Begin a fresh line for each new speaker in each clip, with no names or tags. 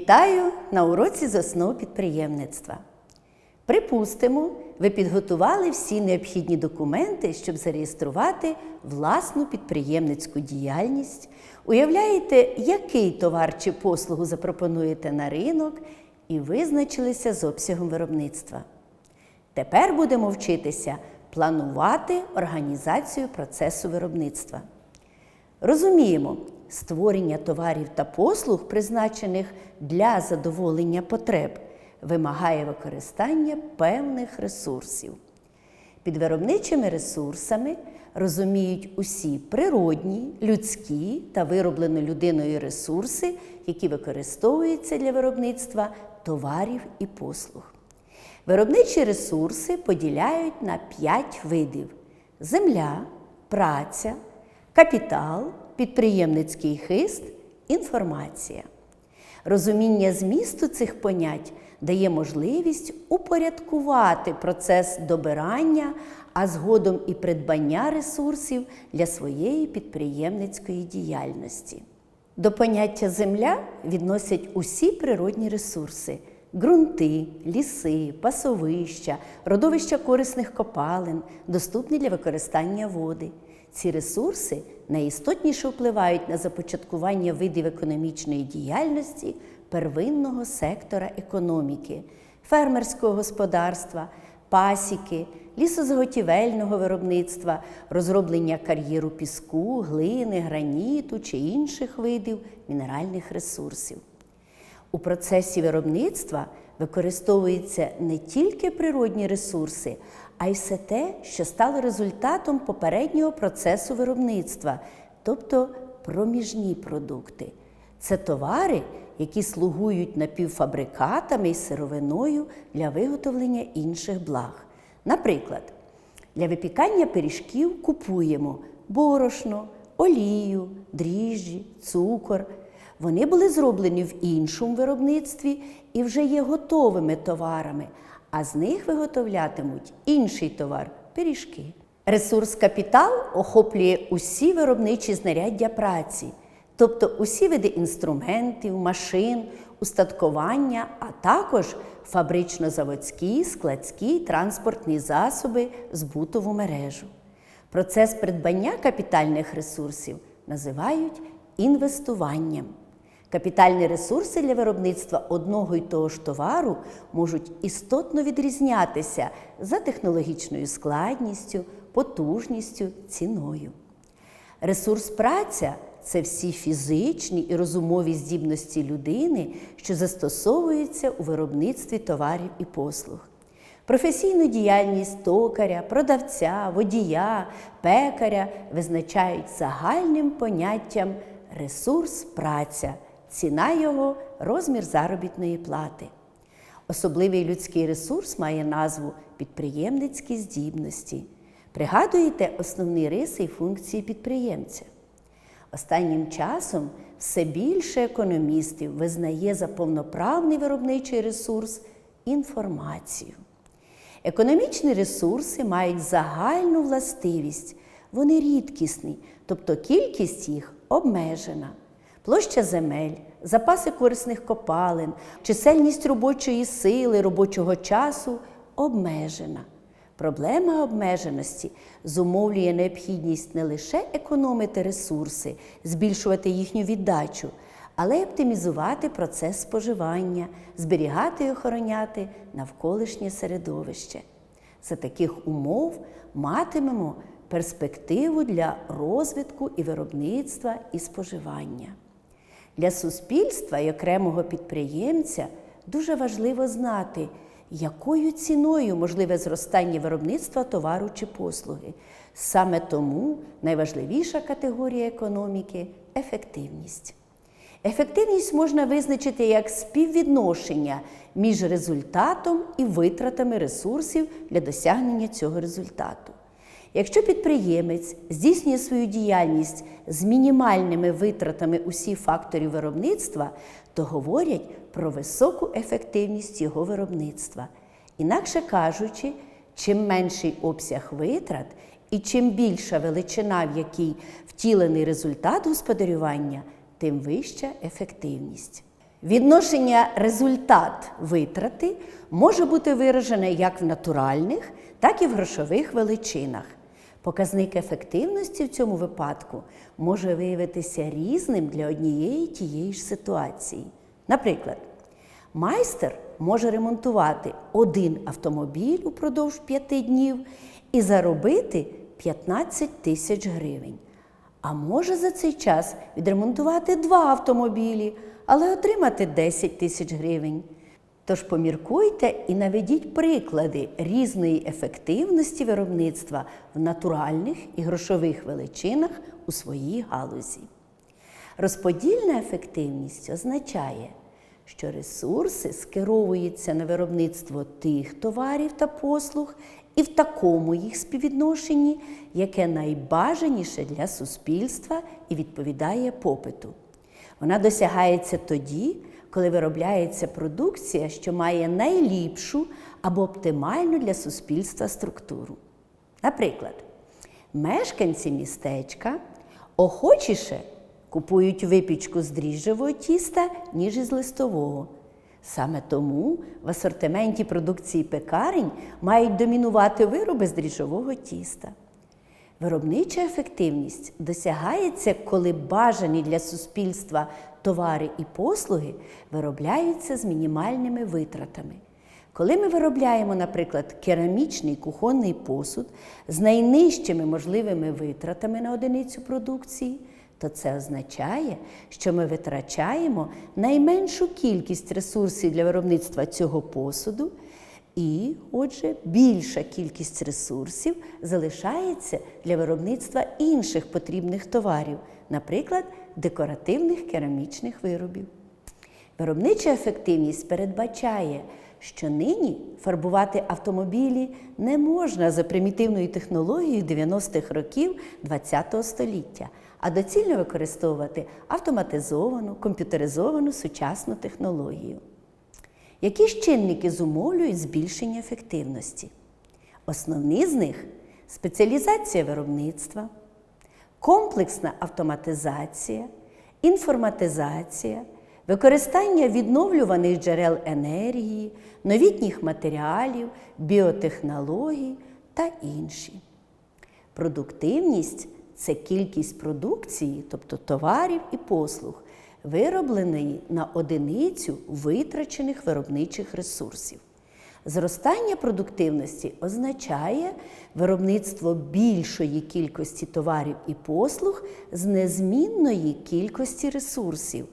Вітаю на уроці з основ підприємництва. Припустимо, ви підготували всі необхідні документи, щоб зареєструвати власну підприємницьку діяльність. Уявляєте, який товар чи послугу запропонуєте на ринок і визначилися з обсягом виробництва. Тепер будемо вчитися планувати організацію процесу виробництва. Розуміємо, створення товарів та послуг, призначених для задоволення потреб, вимагає використання певних ресурсів. Під виробничими ресурсами розуміють усі природні, людські та вироблені людиною ресурси, які використовуються для виробництва товарів і послуг. Виробничі ресурси поділяють на п'ять видів: земля, праця, капітал, підприємницький хист, інформація. Розуміння змісту цих понять дає можливість упорядкувати процес добирання, а згодом і придбання ресурсів для своєї підприємницької діяльності. До поняття земля відносять усі природні ресурси ґрунти, ліси, пасовища, родовища корисних копалин, доступні для використання води. Ці ресурси найістотніше впливають на започаткування видів економічної діяльності первинного сектора економіки, фермерського господарства, пасіки, лісозаготівельного виробництва, розроблення кар'єру піску, глини, граніту чи інших видів мінеральних ресурсів. У процесі виробництва використовуються не тільки природні ресурси, а й все те, що стало результатом попереднього процесу виробництва, тобто проміжні продукти. Це товари, які слугують напівфабрикатами і сировиною для виготовлення інших благ. Наприклад, для випікання пиріжків купуємо борошно, олію, дріжджі, цукор. Вони були зроблені в іншому виробництві і вже є готовими товарами, а з них виготовлятимуть інший товар пиріжки. Ресурс капітал охоплює усі виробничі знаряддя праці, тобто усі види інструментів, машин, устаткування, а також фабрично-заводські, складські транспортні засоби, збутову мережу. Процес придбання капітальних ресурсів називають інвестуванням. Капітальні ресурси для виробництва одного й того ж товару можуть істотно відрізнятися за технологічною складністю, потужністю, ціною. Ресурс праця це всі фізичні і розумові здібності людини, що застосовуються у виробництві товарів і послуг. Професійну діяльність токаря, продавця, водія, пекаря визначають загальним поняттям ресурс праця, ціна його розмір заробітної плати. Особливий людський ресурс має назву підприємницькі здібності. Пригадуєте основні риси і функції підприємця. Останнім часом все більше економістів визнає за повноправний виробничий ресурс інформацію. Економічні ресурси мають загальну властивість, вони рідкісні, тобто кількість їх обмежена. Площа земель, запаси корисних копалин, чисельність робочої сили, робочого часу обмежена. Проблема обмеженості зумовлює необхідність не лише економити ресурси, збільшувати їхню віддачу, але й оптимізувати процес споживання, зберігати і охороняти навколишнє середовище. За таких умов матимемо перспективу для розвитку і виробництва і споживання. Для суспільства і окремого підприємця дуже важливо знати, якою ціною можливе зростання виробництва товару чи послуги. Саме тому найважливіша категорія економіки ефективність. Ефективність можна визначити як співвідношення між результатом і витратами ресурсів для досягнення цього результату. Якщо підприємець здійснює свою діяльність з мінімальними витратами усіх факторів виробництва, то говорять про високу ефективність його виробництва. Інакше кажучи, чим менший обсяг витрат і чим більша величина, в якій втілений результат господарювання, тим вища ефективність. Відношення результат витрати може бути виражене як в натуральних, так і в грошових величинах. Показник ефективності в цьому випадку може виявитися різним для однієї тієї ж ситуації. Наприклад, майстер може ремонтувати один автомобіль упродовж п'яти днів і заробити 15 тисяч гривень. А може за цей час відремонтувати два автомобілі, але отримати 10 тисяч гривень. Тож поміркуйте і наведіть приклади різної ефективності виробництва в натуральних і грошових величинах у своїй галузі. Розподільна ефективність означає, що ресурси скеровуються на виробництво тих товарів та послуг і в такому їх співвідношенні, яке найбажаніше для суспільства і відповідає попиту. Вона досягається тоді, коли виробляється продукція, що має найліпшу або оптимальну для суспільства структуру. Наприклад, мешканці містечка охочіше купують випічку з дріжджового тіста, ніж із листового. Саме тому в асортименті продукції пекарень мають домінувати вироби з дріжджового тіста. Виробнича ефективність досягається, коли бажані для суспільства товари і послуги виробляються з мінімальними витратами. Коли ми виробляємо, наприклад, керамічний кухонний посуд з найнижчими можливими витратами на одиницю продукції, то це означає, що ми витрачаємо найменшу кількість ресурсів для виробництва цього посуду. І, отже, більша кількість ресурсів залишається для виробництва інших потрібних товарів, наприклад, декоративних керамічних виробів. Виробнича ефективність передбачає, що нині фарбувати автомобілі не можна за примітивною технологією 90-х років ХХ століття, а доцільно використовувати автоматизовану, комп'ютеризовану сучасну технологію. Які ж чинники зумовлюють збільшення ефективності? Основні з них спеціалізація виробництва, комплексна автоматизація, інформатизація, використання відновлюваних джерел енергії, новітніх матеріалів, біотехнологій та інші. Продуктивність це кількість продукції, тобто товарів і послуг, виробленої на одиницю витрачених виробничих ресурсів. Зростання продуктивності означає виробництво більшої кількості товарів і послуг з незмінної кількості ресурсів,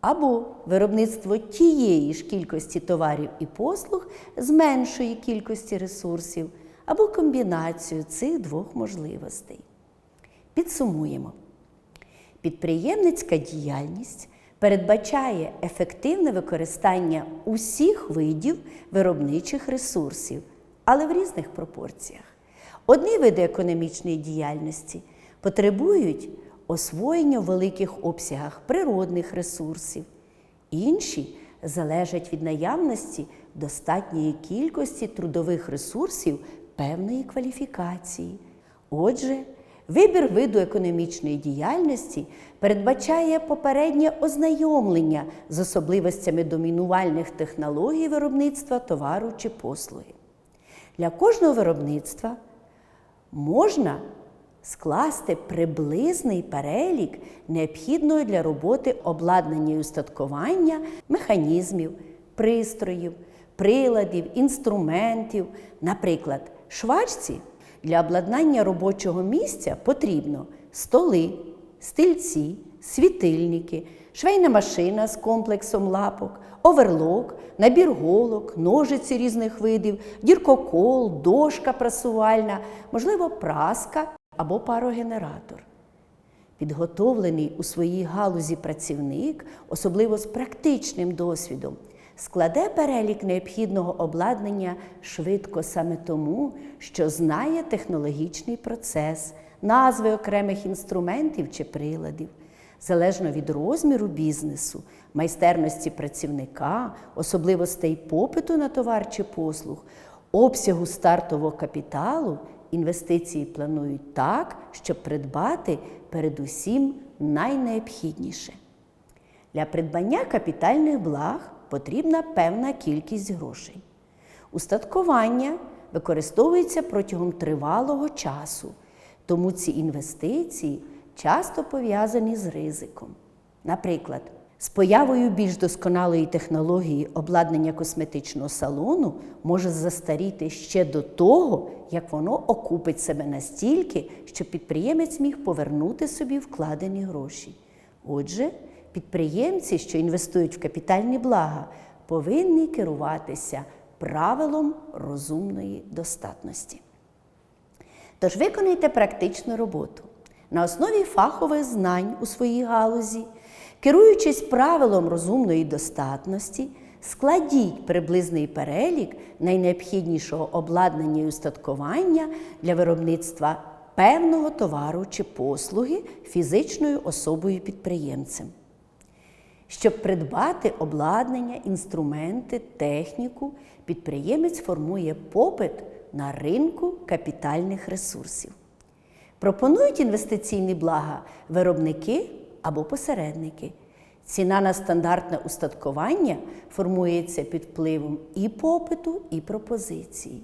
або виробництво тієї ж кількості товарів і послуг з меншої кількості ресурсів, або комбінацію цих двох можливостей. Підсумуємо. Підприємницька діяльність передбачає ефективне використання усіх видів виробничих ресурсів, але в різних пропорціях. Одні види економічної діяльності потребують освоєння в великих обсягах природних ресурсів, інші залежать від наявності достатньої кількості трудових ресурсів певної кваліфікації. Отже, Вибір виду економічної діяльності передбачає попереднє ознайомлення з особливостями домінувальних технологій виробництва товару чи послуги. Для кожного виробництва можна скласти приблизний перелік необхідного для роботи обладнання і устаткування механізмів, пристроїв, приладів, інструментів, наприклад, швачці. Для обладнання робочого місця потрібно столи, стільці, світильники, швейна машина з комплексом лапок, оверлок, набір голок, ножиці різних видів, діркокол, дошка прасувальна, можливо, праска або парогенератор. Підготовлений у своїй галузі працівник, особливо з практичним досвідом, складе перелік необхідного обладнання швидко саме тому, що знає технологічний процес, назви окремих інструментів чи приладів. Залежно від розміру бізнесу, майстерності працівника, особливостей попиту на товар чи послуг, обсягу стартового капіталу, інвестиції планують так, щоб придбати передусім найнеобхідніше. Для придбання капітальних благ потрібна певна кількість грошей. Устаткування використовується протягом тривалого часу, тому ці інвестиції часто пов'язані з ризиком. Наприклад, з появою більш досконалої технології обладнання косметичного салону може застаріти ще до того, як воно окупить себе настільки, що підприємець міг повернути собі вкладені гроші. Отже, підприємці, що інвестують в капітальні блага, повинні керуватися правилом розумної достатності. Тож виконайте практичну роботу на основі фахових знань у своїй галузі, керуючись правилом розумної достатності, складіть приблизний перелік найнеобхіднішого обладнання і устаткування для виробництва певного товару чи послуги фізичною особою підприємцем. Щоб придбати обладнання, інструменти, техніку, підприємець формує попит на ринку капітальних ресурсів. Пропонують інвестиційні блага виробники або посередники. Ціна на стандартне устаткування формується під впливом і попиту, і пропозиції.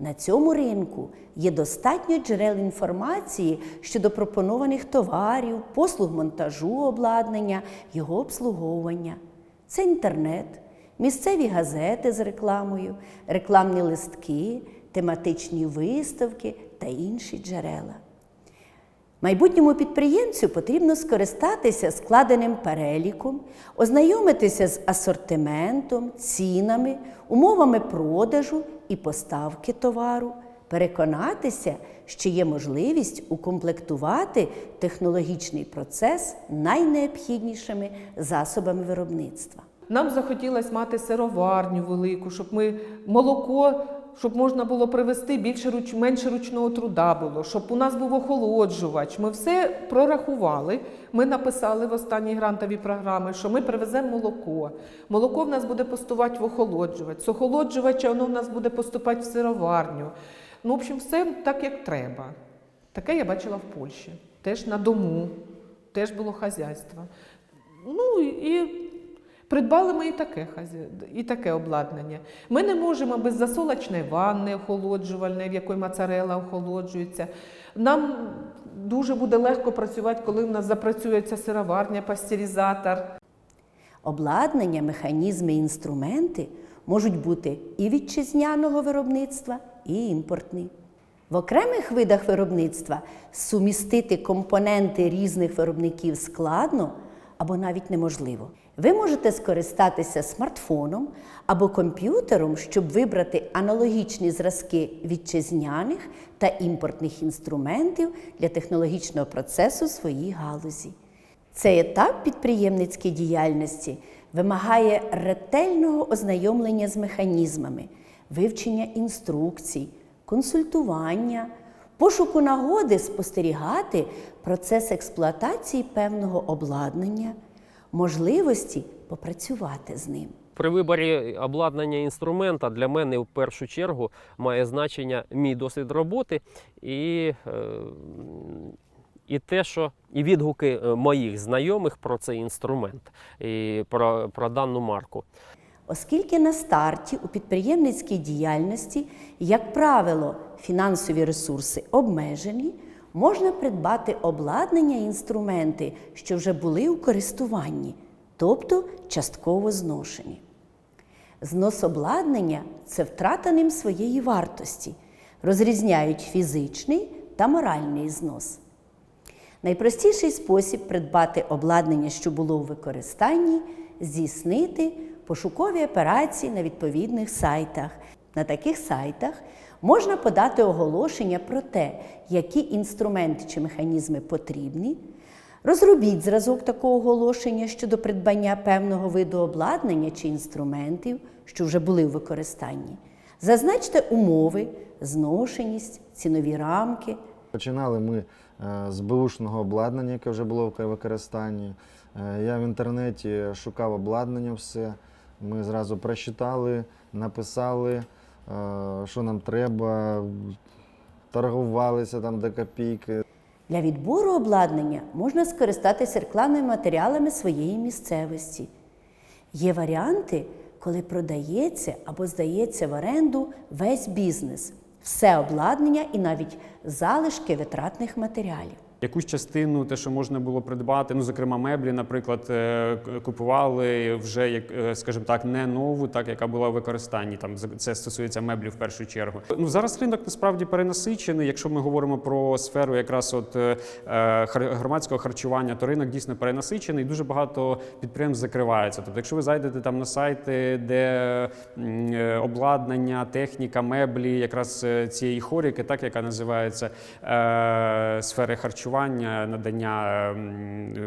На цьому ринку є достатньо джерел інформації щодо пропонованих товарів, послуг монтажу обладнання, його обслуговування. Це інтернет, місцеві газети з рекламою, рекламні листки, тематичні виставки та інші джерела. Майбутньому підприємцю потрібно скористатися складеним переліком, ознайомитися з асортиментом, цінами, умовами продажу і поставки товару, переконатися, що є можливість укомплектувати технологічний процес найнеобхіднішими засобами виробництва.
Нам захотілося мати сироварню велику, щоб ми молоко, щоб можна було привезти більше руч, менше ручного труда було, щоб у нас був охолоджувач. Ми все прорахували. Ми написали в останній грантовій програмі, що ми привеземо молоко. Молоко в нас буде поступати в охолоджувач. З охолоджувача воно в нас буде поступати в сироварню. Ну, в общем, все так, як треба. Таке я бачила в Польщі. Теж на дому, теж було хазяйство. Ну і Придбали ми і таке, і таке обладнання. Ми не можемо без засолочної ванни охолоджувальної, в якої моцарела охолоджується. Нам дуже буде легко працювати, коли в нас запрацює ця сироварня, пастеризатор.
Обладнання, механізми інструменти можуть бути і вітчизняного виробництва, і імпортні. В окремих видах виробництва сумістити компоненти різних виробників складно або навіть неможливо. Ви можете скористатися смартфоном або комп'ютером, щоб вибрати аналогічні зразки вітчизняних та імпортних інструментів для технологічного процесу своїй галузі. Цей етап підприємницької діяльності вимагає ретельного ознайомлення з механізмами, вивчення інструкцій, консультування, пошуку нагоди спостерігати процес експлуатації певного обладнання, можливості попрацювати з ним.
При виборі обладнання інструмента для мене в першу чергу має значення мій досвід роботи і, е, і те, що і відгуки е, моїх знайомих про цей інструмент і про, про дану марку.
Оскільки на старті у підприємницькій діяльності, як правило, фінансові ресурси обмежені, можна придбати обладнання і інструменти, що вже були у користуванні, тобто частково зношені. Знос обладнання це втрата ним своєї вартості, розрізняють фізичний та моральний знос. Найпростіший спосіб придбати обладнання, що було у використанні, здійснити пошукові операції на відповідних сайтах. На таких сайтах можна подати оголошення про те, які інструменти чи механізми потрібні. Розробіть зразок такого оголошення щодо придбання певного виду обладнання чи інструментів, що вже були у використанні. Зазначте умови, зношеність, цінові рамки.
Починали ми е, з беушного обладнання, яке вже було в використанні. Е, Я в інтернеті шукав обладнання все. Ми зразу прочитали, написали, що нам треба, торгувалися там до копійки.
Для відбору обладнання можна скористатися рекламними матеріалами своєї місцевості. Є варіанти, коли продається або здається в оренду весь бізнес, все обладнання і навіть залишки витратних матеріалів.
Якусь частину, те, що можна було придбати, ну зокрема меблі, наприклад, е, купували вже як, е, скажімо так, не нову, так яка була в використанні. Там це стосується меблів в першу чергу. Ну зараз ринок насправді перенасичений. Якщо ми говоримо про сферу якраз от е, громадського харчування, то ринок дійсно перенасичений. Дуже багато підприємств закривається. Тобто, якщо ви зайдете там на сайти, де обладнання, техніка, меблі, якраз цієї хоріки, так яка називається сфери харчування, надання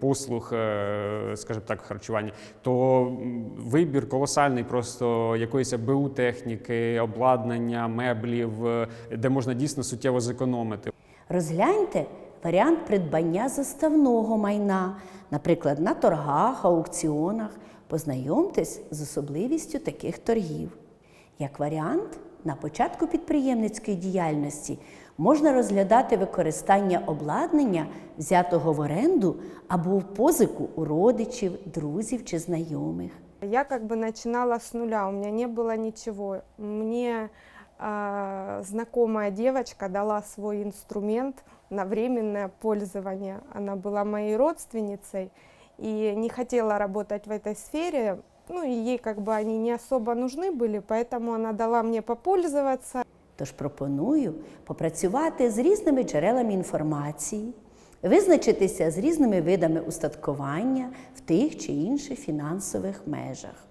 послуг, е, скажімо так, харчування, то вибір колосальний просто якоїсь БУ техніки, обладнання, меблів, е, де можна дійсно суттєво зекономити.
Розгляньте варіант придбання заставного майна, наприклад, на торгах, аукціонах. Познайомтесь з особливістю таких торгів. Як варіант, на початку підприємницької діяльності можна розглядати використання обладнання, взятого в оренду або в позику у родичів, друзів чи знайомих.
Я как бы начинала с нуля, у меня не было ничего. Мне а, знакомая девочка дала свой инструмент на временное пользование. Она была моей родственницей и не хотела работать в этой сфере. Ну и ей как бы они не особо нужны были, поэтому она дала мне попользоваться.
Тож пропоную попрацювати з різними джерелами інформації, визначитися з різними видами устаткування в тих чи інших фінансових межах.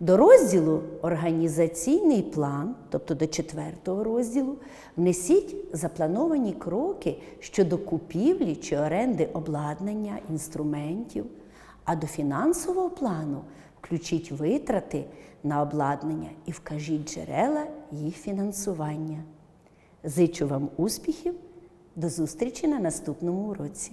До розділу Організаційний план, тобто до четвертого розділу, внесіть заплановані кроки щодо купівлі чи оренди обладнання, інструментів, а до фінансового плану включіть витрати на обладнання і вкажіть джерела їх фінансування. Зичу вам успіхів! До зустрічі на наступному уроці!